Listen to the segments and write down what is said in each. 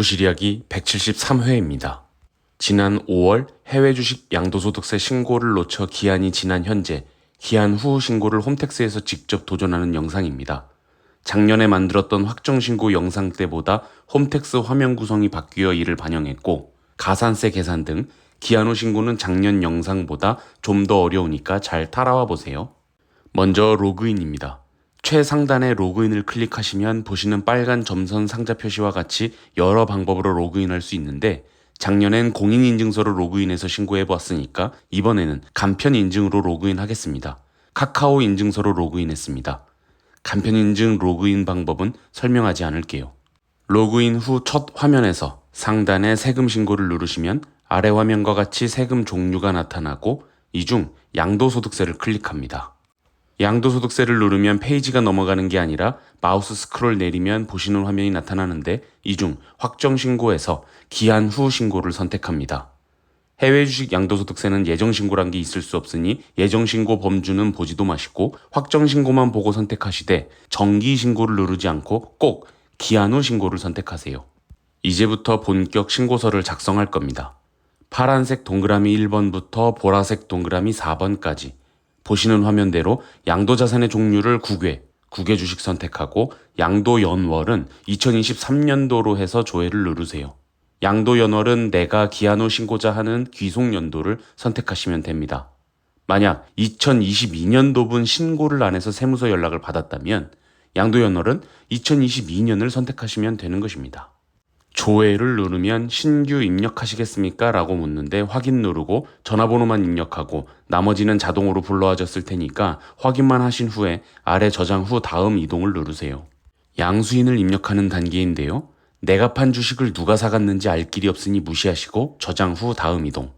구시리아기 173회입니다. 지난 5월 해외 주식 양도소득세 신고를 놓쳐 기한이 지난 현재 기한 후 신고를 홈택스에서 직접 도전하는 영상입니다. 작년에 만들었던 확정신고 영상 때보다 홈택스 화면 구성이 바뀌어 이를 반영했고 가산세 계산 등 기한 후 신고는 작년 영상보다 좀 더 어려우니까 잘 따라와 보세요. 먼저 로그인입니다. 최상단의 로그인을 클릭하시면 보시는 빨간 점선 상자 표시와 같이 여러 방법으로 로그인할 수 있는데 작년엔 공인인증서로 로그인해서 신고해 보았으니까 이번에는 간편 인증으로 로그인하겠습니다. 카카오 인증서로 로그인했습니다. 간편 인증 로그인 방법은 설명하지 않을게요. 로그인 후 첫 화면에서 상단에 세금 신고를 누르시면 아래 화면과 같이 세금 종류가 나타나고 이 중 양도소득세를 클릭합니다. 양도소득세를 누르면 페이지가 넘어가는 게 아니라 마우스 스크롤 내리면 보시는 화면이 나타나는데 이 중 확정 신고에서 기한 후 신고를 선택합니다. 해외 주식 양도소득세는 예정 신고란 게 있을 수 없으니 예정 신고 범주는 보지도 마시고 확정 신고만 보고 선택하시되 정기 신고를 누르지 않고 꼭 기한 후 신고를 선택하세요. 이제부터 본격 신고서를 작성할 겁니다. 파란색 동그라미 1번부터 보라색 동그라미 4번까지 보시는 화면대로 양도 자산의 종류를 9개, 9개 주식 선택하고 양도 연월은 2023년도로 해서 조회를 누르세요. 양도 연월은 내가 기한 후 신고자 하는 귀속 연도를 선택하시면 됩니다. 만약 2022년도분 신고를 안 해서 세무서 연락을 받았다면 양도 연월은 2022년을 선택하시면 되는 것입니다. 조회를 누르면 신규 입력하시겠습니까? 라고 묻는데 확인 누르고 전화번호만 입력하고 나머지는 자동으로 불러와졌을 테니까 확인만 하신 후에 아래 저장 후 다음 이동을 누르세요. 양수인을 입력하는 단계인데요. 내가 판 주식을 누가 사갔는지 알 길이 없으니 무시하시고 저장 후 다음 이동.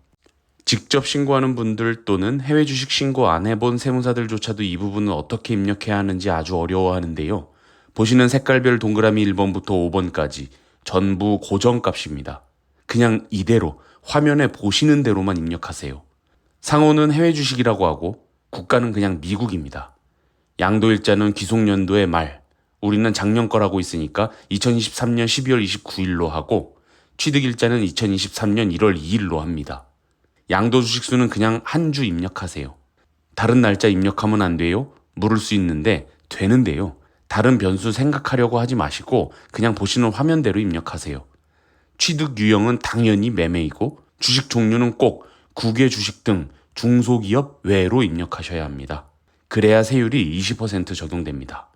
직접 신고하는 분들 또는 해외 주식 신고 안 해본 세무사들조차도 이 부분은 어떻게 입력해야 하는지 아주 어려워하는데요. 보시는 색깔별 동그라미 1번부터 5번까지 전부 고정값입니다. 그냥 이대로 화면에 보시는 대로만 입력하세요. 상호는 해외 주식이라고 하고 국가는 그냥 미국입니다. 양도일자는 귀속연도의 말, 우리는 작년 거라고 있으니까 2023년 12월 29일로 하고 취득일자는 2023년 1월 2일로 합니다. 양도 주식수는 그냥 한 주 입력하세요. 다른 날짜 입력하면 안 돼요? 물을 수 있는데 되는데요. 다른 변수 생각하려고 하지 마시고 그냥 보시는 화면대로 입력하세요. 취득 유형은 당연히 매매이고 주식 종류는 꼭 국외 주식 등 중소기업 외로 입력하셔야 합니다. 그래야 세율이 20% 적용됩니다.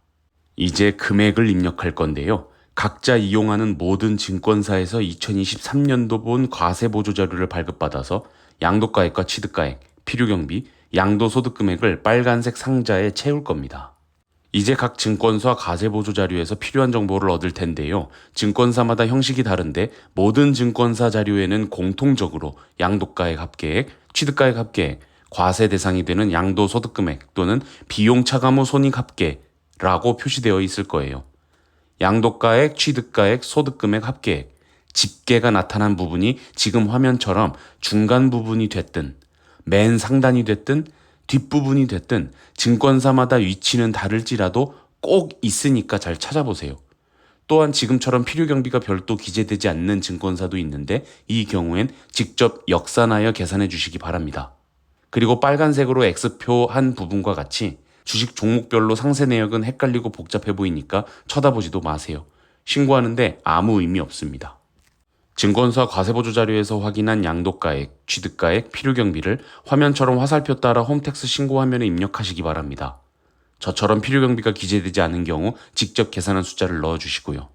이제 금액을 입력할 건데요. 각자 이용하는 모든 증권사에서 2023년도 본 과세보조 자료를 발급받아서 양도가액과 취득가액, 필요경비, 양도소득 금액을 빨간색 상자에 채울 겁니다. 이제 각 증권사 과세보조 자료에서 필요한 정보를 얻을 텐데요. 증권사마다 형식이 다른데 모든 증권사 자료에는 공통적으로 양도가액 합계액, 취득가액 합계액, 과세 대상이 되는 양도소득 금액 또는 비용 차감 후 손익 합계라고 표시되어 있을 거예요. 양도가액, 취득가액, 소득금액 합계액, 집계가 나타난 부분이 지금 화면처럼 중간 부분이 됐든 맨 상단이 됐든 뒷부분이 됐든 증권사마다 위치는 다를지라도 꼭 있으니까 잘 찾아보세요. 또한 지금처럼 필요 경비가 별도 기재되지 않는 증권사도 있는데 이 경우엔 직접 역산하여 계산해 주시기 바랍니다. 그리고 빨간색으로 X표 한 부분과 같이 주식 종목별로 상세 내역은 헷갈리고 복잡해 보이니까 쳐다보지도 마세요. 신고하는데 아무 의미 없습니다. 증권사 과세보조 자료에서 확인한 양도가액, 취득가액, 필요경비를 화면처럼 화살표 따라 홈택스 신고 화면에 입력하시기 바랍니다. 저처럼 필요경비가 기재되지 않은 경우 직접 계산한 숫자를 넣어주시고요.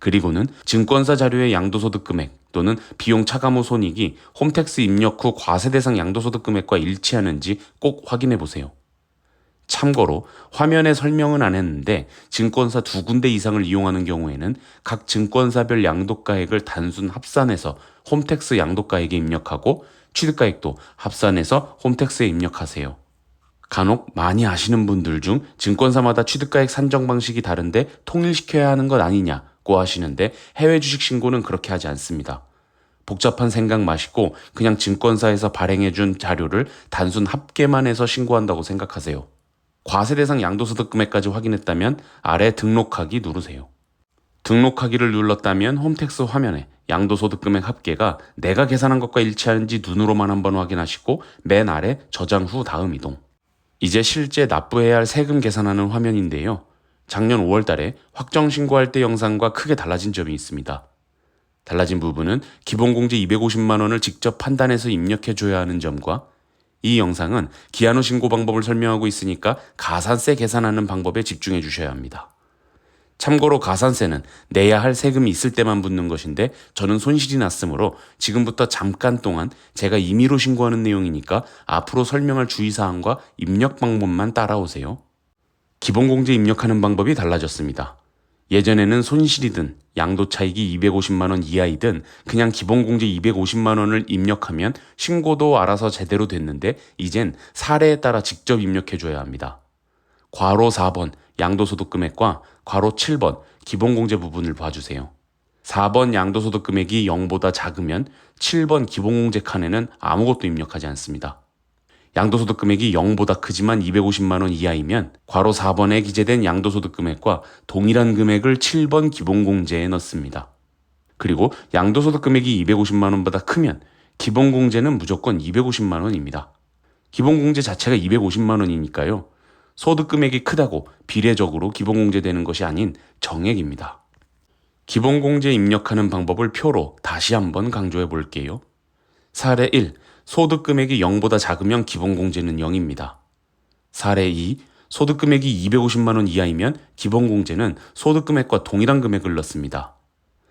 그리고는 증권사 자료의 양도소득 금액 또는 비용 차감 후 손익이 홈택스 입력 후 과세 대상 양도소득 금액과 일치하는지 꼭 확인해 보세요. 참고로 화면에 설명은 안 했는데 증권사 두 군데 이상을 이용하는 경우에는 각 증권사별 양도가액을 단순 합산해서 홈택스 양도가액에 입력하고 취득가액도 합산해서 홈택스에 입력하세요. 간혹 많이 아시는 분들 중 증권사마다 취득가액 산정 방식이 다른데 통일시켜야 하는 것 아니냐고 하시는데 해외 주식 신고는 그렇게 하지 않습니다. 복잡한 생각 마시고 그냥 증권사에서 발행해준 자료를 단순 합계만 해서 신고한다고 생각하세요. 과세 대상 양도소득 금액까지 확인했다면 아래 등록하기 누르세요. 등록하기를 눌렀다면 홈택스 화면에 양도소득 금액 합계가 내가 계산한 것과 일치하는지 눈으로만 한번 확인하시고 맨 아래 저장 후 다음 이동. 이제 실제 납부해야 할 세금 계산하는 화면인데요. 작년 5월 달에 확정 신고할 때 영상과 크게 달라진 점이 있습니다. 달라진 부분은 기본공제 250만 원을 직접 판단해서 입력해 줘야 하는 점과 이 영상은 후 신고 방법을 설명하고 있으니까 가산세 계산하는 방법에 집중해 주셔야 합니다. 참고로 가산세는 내야 할 세금이 있을 때만 붙는 것인데 저는 손실이 났으므로 지금부터 잠깐 동안 제가 임의로 신고하는 내용이니까 앞으로 설명할 주의사항과 입력 방법만 따라오세요. 기본공제 입력하는 방법이 달라졌습니다. 예전에는 손실이든 양도 차익이 250만 원 이하이든 그냥 기본 공제 250만 원을 입력하면 신고도 알아서 제대로 됐는데 이젠 사례에 따라 직접 입력해 줘야 합니다. 괄호 4번 양도소득 금액과 괄호 7번 기본 공제 부분을 봐주세요. 4번 양도소득 금액이 0보다 작으면 7번 기본 공제 칸에는 아무것도 입력하지 않습니다. 양도소득 금액이 0보다 크지만 250만 원 이하이면 괄호 4번에 기재된 양도소득 금액과 동일한 금액을 7번 기본공제에 넣습니다. 그리고 양도소득 금액이 250만 원보다 크면 기본공제는 무조건 250만 원입니다. 기본공제 자체가 250만 원이니까요. 소득 금액이 크다고 비례적으로 기본공제되는 것이 아닌 정액입니다. 기본공제 입력하는 방법을 표로 다시 한번 강조해 볼게요. 사례 1. 소득 금액이 0보다 작으면 기본공제는 0입니다. 사례 2. 소득 금액이 250만 원 이하이면 기본공제는 소득 금액과 동일한 금액을 넣습니다.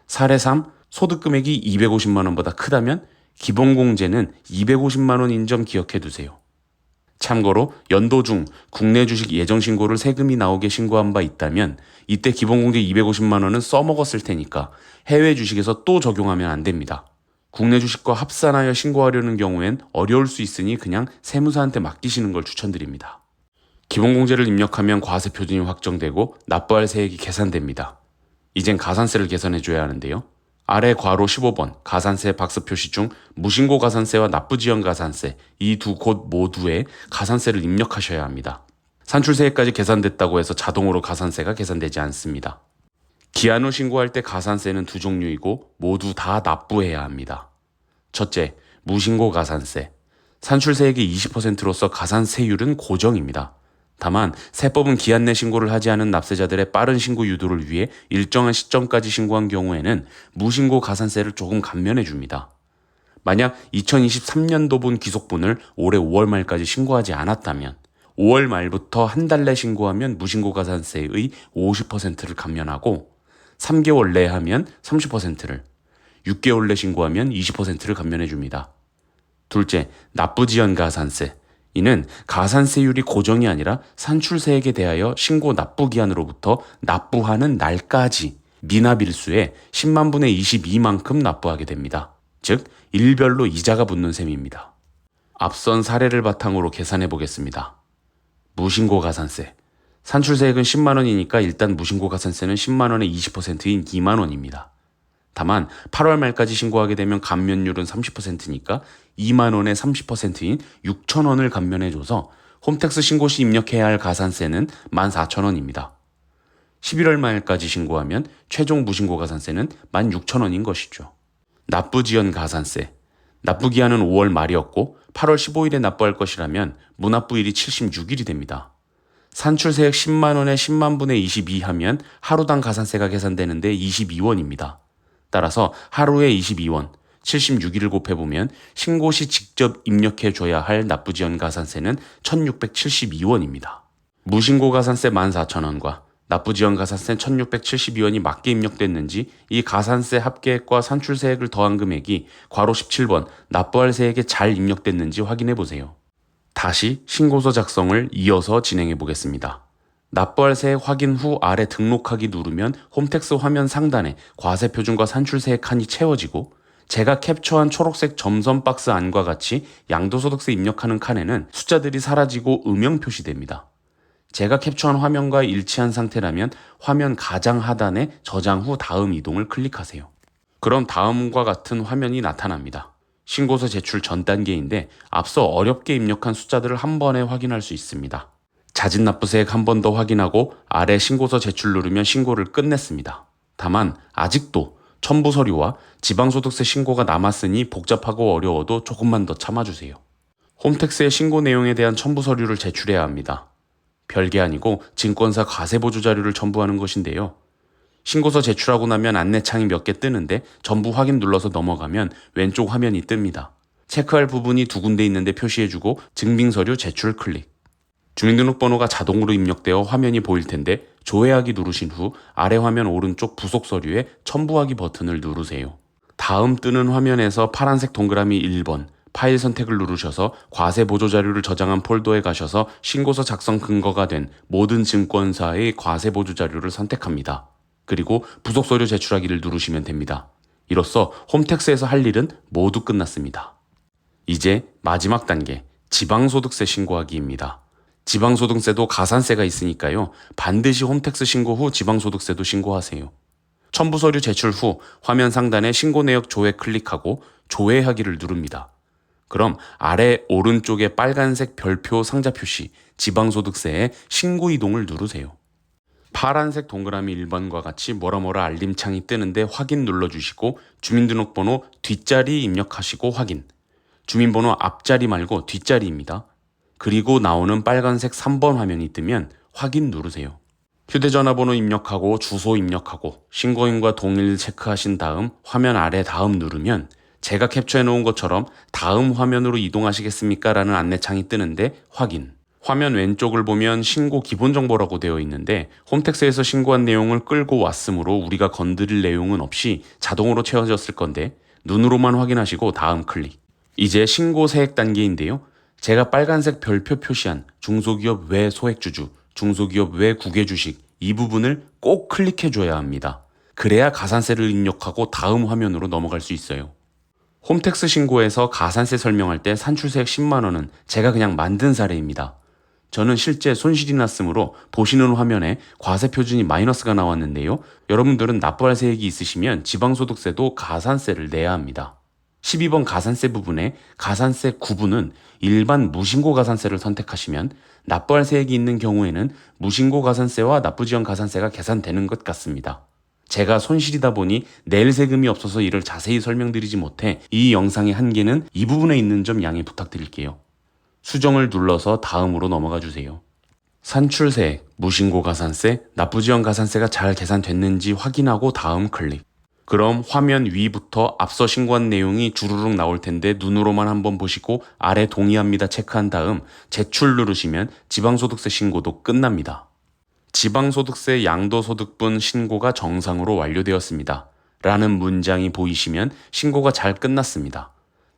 사례 3. 소득 금액이 250만 원보다 크다면 기본공제는 250만 원인 점 기억해 두세요. 참고로 연도 중 국내 주식 예정 신고를 세금이 나오게 신고한 바 있다면 이때 기본공제 250만 원은 써먹었을 테니까 해외 주식에서 또 적용하면 안 됩니다. 국내 주식과 합산하여 신고하려는 경우엔 어려울 수 있으니 그냥 세무사한테 맡기시는 걸 추천드립니다. 기본공제를 입력하면 과세 표준이 확정되고 납부할 세액이 계산됩니다. 이젠 가산세를 계산해 줘야 하는데요. 아래 괄호 15번 가산세 박스 표시 중 무신고 가산세와 납부지연 가산세 이 두 곳 모두에 가산세를 입력하셔야 합니다. 산출세액까지 계산됐다고 해서 자동으로 가산세가 계산되지 않습니다. 기한 후 신고할 때 가산세는 두 종류이고 모두 다 납부해야 합니다. 첫째, 무신고 가산세. 산출세액의 20%로서 가산세율은 고정입니다. 다만 세법은 기한 내 신고를 하지 않은 납세자들의 빠른 신고 유도를 위해 일정한 시점까지 신고한 경우에는 무신고 가산세를 조금 감면해 줍니다. 만약 2023년도분 귀속분을 올해 5월 말까지 신고하지 않았다면 5월 말부터 한 달 내 신고하면 무신고 가산세의 50%를 감면하고 3개월 내 하면 30%를 6개월 내 신고하면 20%를 감면해 줍니다. 둘째, 납부지연 가산세. 이는 가산세율이 고정이 아니라 산출세액에 대하여 신고 납부 기한으로부터 납부하는 날까지 미납일수의 10만 분의 22만큼 납부하게 됩니다. 즉, 일별로 이자가 붙는 셈입니다. 앞선 사례를 바탕으로 계산해 보겠습니다. 무신고 가산세. 산출세액은 10만 원이니까 일단 무신고 가산세는 10만 원의 20%인 2만 원입니다. 다만 8월 말까지 신고하게 되면 감면율은 30%니까 2만 원의 30%인 6천 원을 감면해줘서 홈택스 신고 시 입력해야 할 가산세는 14,000원입니다. 11월 말까지 신고하면 최종 무신고 가산세는 16,000원인 것이죠. 납부지연 가산세. 납부기한은 5월 말이었고 8월 15일에 납부할 것이라면 무납부일이 76일이 됩니다. 산출세액 10만 원에 10만 분의 22 하면 하루당 가산세가 계산되는데 22원입니다. 따라서 하루에 22원, 76일을 곱해보면 신고 시 직접 입력해 줘야 할 납부지연 가산세는 1672원입니다. 무신고 가산세 14,000원과 납부지연 가산세 1672원이 맞게 입력됐는지 이 가산세 합계액과 산출세액을 더한 금액이 괄호 17번 납부할 세액에 잘 입력됐는지 확인해 보세요. 다시 신고서 작성을 이어서 진행해 보겠습니다. 납부할 세액 확인 후 아래 등록하기 누르면 홈택스 화면 상단에 과세 표준과 산출세액 칸이 채워지고 제가 캡처한 초록색 점선 박스 안과 같이 양도소득세 입력하는 칸에는 숫자들이 사라지고 음영 표시됩니다. 제가 캡처한 화면과 일치한 상태라면 화면 가장 하단에 저장 후 다음 이동을 클릭하세요. 그럼 다음과 같은 화면이 나타납니다. 신고서 제출 전 단계인데 앞서 어렵게 입력한 숫자들을 한 번에 확인할 수 있습니다. 자진 납부세액 한 번 더 확인하고 아래 신고서 제출 누르면 신고를 끝냈습니다. 다만 아직도 첨부 서류와 지방소득세 신고가 남았으니 복잡하고 어려워도 조금만 더 참아주세요. 홈택스의 신고 내용에 대한 첨부 서류를 제출해야 합니다. 별게 아니고 증권사 과세보조 자료를 첨부하는 것인데요. 신고서 제출하고 나면 안내창이 몇 개 뜨는데 전부 확인 눌러서 넘어가면 왼쪽 화면이 뜹니다. 체크할 부분이 두 군데 있는데 표시해주고 증빙서류 제출 클릭. 주민등록번호가 자동으로 입력되어 화면이 보일 텐데 조회하기 누르신 후 아래 화면 오른쪽 부속 서류에 첨부하기 버튼을 누르세요. 다음 뜨는 화면에서 파란색 동그라미 1번 파일 선택을 누르셔서 과세 보조 자료를 저장한 폴더에 가셔서 신고서 작성 근거가 된 모든 증권사의 과세 보조 자료를 선택합니다. 그리고 부속 서류 제출하기를 누르시면 됩니다. 이로써 홈택스에서 할 일은 모두 끝났습니다. 이제 마지막 단계 지방소득세 신고하기입니다. 지방소득세도 가산세가 있으니까요. 반드시 홈택스 신고 후 지방소득세도 신고하세요. 첨부 서류 제출 후 화면 상단에 신고 내역 조회 클릭하고 조회하기를 누릅니다. 그럼 아래 오른쪽에 빨간색 별표 상자 표시 지방소득세에 신고 이동을 누르세요. 파란색 동그라미 1번과 같이 뭐라 뭐라 알림창이 뜨는데 확인 눌러주시고 주민등록번호 뒷자리 입력하시고 확인. 주민번호 앞자리 말고 뒷자리입니다. 그리고 나오는 빨간색 3번 화면이 뜨면 확인 누르세요. 휴대전화 번호 입력하고 주소 입력하고 신고인과 동일 체크하신 다음 화면 아래 다음 누르면 제가 캡처해 놓은 것처럼 다음 화면으로 이동하시겠습니까? 라는 안내창이 뜨는데 확인. 화면 왼쪽을 보면 신고 기본 정보라고 되어 있는데 홈택스에서 신고한 내용을 끌고 왔으므로 우리가 건드릴 내용은 없이 자동으로 채워졌을 건데 눈으로만 확인하시고 다음 클릭. 이제 신고 세액 단계인데요. 제가 빨간색 별표 표시한 중소기업 외 소액주주, 중소기업 외 국외주식 이 부분을 꼭 클릭해 줘야 합니다. 그래야 가산세를 입력하고 다음 화면으로 넘어갈 수 있어요. 홈택스 신고에서 가산세 설명할 때 산출세액 10만원은 제가 그냥 만든 사례입니다. 저는 실제 손실이 났으므로 보시는 화면에 과세 표준이 마이너스가 나왔는데요. 여러분들은 납부할 세액이 있으시면 지방소득세도 가산세를 내야 합니다. 12번 가산세 부분에 가산세 구분은 일반 무신고 가산세를 선택하시면 납부할 세액이 있는 경우에는 무신고 가산세와 납부지연 가산세가 계산되는 것 같습니다. 제가 손실이다 보니 낼 세금이 없어서 이를 자세히 설명드리지 못해 이 영상의 한계는 이 부분에 있는 점 양해 부탁드릴게요. 수정을 눌러서 다음으로 넘어가 주세요. 산출세액, 무신고 가산세, 납부지연 가산세가 잘 계산됐는지 확인하고 다음 클릭. 그럼 화면 위부터 앞서 신고한 내용이 주르륵 나올 텐데 눈으로만 한번 보시고 아래 동의합니다 체크한 다음 제출 누르시면 지방소득세 신고도 끝납니다. 지방소득세 양도소득분 신고가 정상으로 완료되었습니다. 라는 문장이 보이시면 신고가 잘 끝났습니다.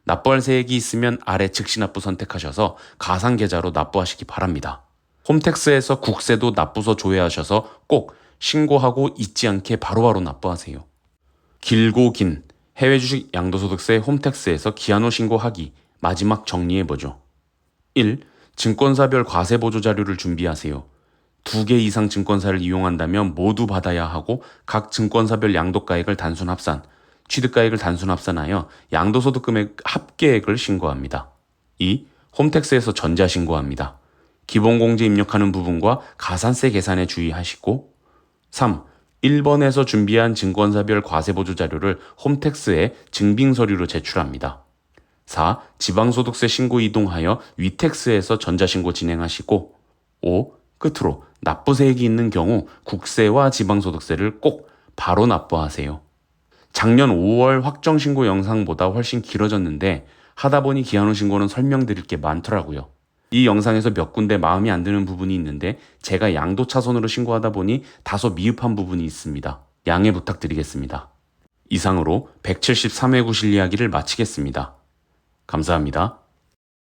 납부할 세액이 있으면 아래 즉시 납부 선택하셔서 가상계좌로 납부하시기 바랍니다. 홈택스에서 국세도 납부서 조회하셔서 꼭 신고하고 잊지 않게 바로바로 납부하세요. 길고 긴 해외 주식 양도소득세 홈택스에서 기한 후 신고하기 마지막 정리해보죠. 1. 증권사별 과세 보조 자료를 준비하세요. 두 개 이상 증권사를 이용한다면 모두 받아야 하고 각 증권사별 양도가액을 단순 합산, 취득가액을 단순 합산하여 양도소득 금액 합계액을 신고합니다. 2. 홈택스에서 전자 신고합니다. 기본공제 입력하는 부분과 가산세 계산에 주의하시고 3. 1번에서 준비한 증권사별 과세보조 자료를 홈택스에 증빙서류로 제출합니다. 4. 지방소득세 신고 이동하여 위택스에서 전자신고 진행하시고 5. 끝으로 납부세액이 있는 경우 국세와 지방소득세를 꼭 바로 납부하세요. 작년 5월 확정 신고 영상보다 훨씬 길어졌는데 하다 보니 기한 후 신고는 설명드릴 게 많더라고요. 이 영상에서 몇 군데 마음에 안 드는 부분이 있는데 제가 양도 차선으로 신고하다 보니 다소 미흡한 부분이 있습니다. 양해 부탁드리겠습니다. 이상으로 173회 구실 이야기를 마치겠습니다. 감사합니다.